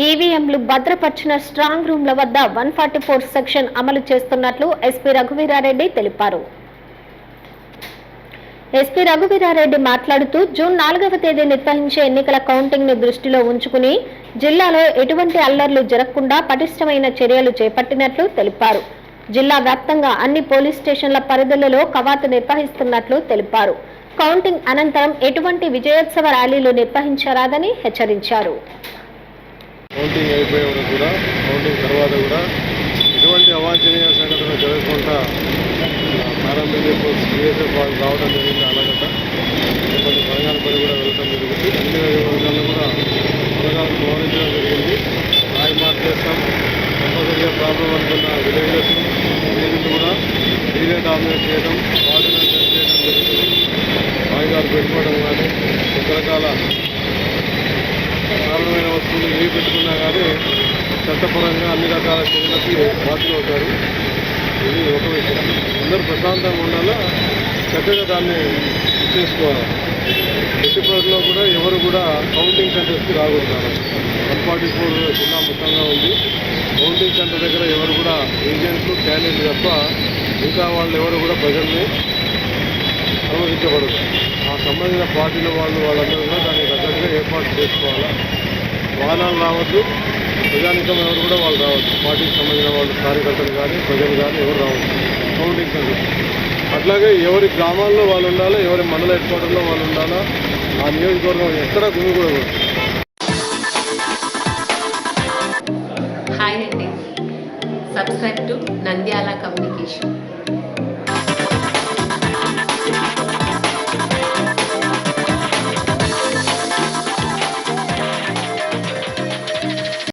ఈవీఎంలు భద్రపరిచిన స్ట్రాంగ్ రూమ్ల వద్ద one forty four section అమలు చేస్తున్నట్లు ఎస్పీ రఘువీరారెడ్డి తెలిపారు. ఎస్పీ రఘువీరారెడ్డి మాట్లాడుతూ జూన్ నాలుగవ తేదీ నిర్వహించే ఎన్నికల కౌంటింగ్ను దృష్టిలో ఉంచుకుని జిల్లాలో ఎటువంటి అల్లర్లు జరగకుండా పటిష్టమైన చర్యలు చేపట్టినట్లు తెలిపారు. జిల్లా వ్యాప్తంగా అన్ని పోలీస్ స్టేషన్ల పరిధులలో కవాతు నిర్వహిస్తున్నట్లు తెలిపారు. కౌంటింగ్ అనంతరం ఎటువంటి విజయోత్సవ ర్యాలీలు నిర్వహించరాదని హెచ్చరించారు. కౌంటింగ్ అయిపోయే వరకు కూడా కౌంటింగ్ తర్వాత కూడా ఎటువంటి అవాంఛనీయ సంఘటన జరగకుండా ప్రారంభించే వాళ్ళు రావడం జరిగింది అలాగట. కొన్ని పథకాల పని కూడా వెళ్ళడం జరిగింది అన్ని వర్గాల్లో కూడా పథకాలను గౌరవించడం జరిగింది. రాయి మార్చేస్తాం కంపల్సరిగా ప్రాబ్లం అనుకున్న విలేజెస్ విలేజ్లు కూడా మీరే డామినేట్ చేయడం వాళ్ళు చేయడం జరుగుతుంది వాయిదాలు పెట్టుకోవడం కానీ రకరకాల కారణమైన వస్తువులు ఏ పెట్టుకున్నా కానీ చట్టపరంగా అన్ని రకాల చర్యలకి బాధ్యులు అవుతారు. ఇది ఒక విషయం. అందరూ ప్రశాంతంగా ఉండాలా? చక్కగా దాన్ని చేసుకోవాలి? ఎట్టి కూడా ఎవరు కూడా కౌంటింగ్ సెంటర్స్కి రాకూడదు వన్ ఫార్టీ ఫోర్ జిల్లా మొత్తంగా ఉంది. కౌంటింగ్ సెంటర్ దగ్గర ఎవరు కూడా ఏజెంట్లు క్యాండిడేట్లు తప్ప మిగతా వాళ్ళు ఎవరు కూడా ప్రజల్ని అనుమతించబడదు ఆ సంబంధించిన పార్టీల వాళ్ళు వాళ్ళందరూ కూడా దానికి తగ్గట్టుగా ఏర్పాటు చేసుకోవాలా? వాహనాలు రావద్దు. ప్రజానికం ఎవరు కూడా వాళ్ళు రావద్దు. పార్టీకి సంబంధించిన వాళ్ళు కార్యకర్తలు కానీ ప్రజలు కానీ ఎవరు రావద్దు. కౌంటింగ్ అట్లాగే ఎవరి గ్రామాల్లో వాళ్ళు ఉండాలా ఎవరి మండల హెడ్ క్వార్టర్లో వాళ్ళు ఉండాలా ఆ నియోజకవర్గం ఎక్కడ గుమిగూడదు. హాయ్ అండి. Subscribe to Nandyal communication.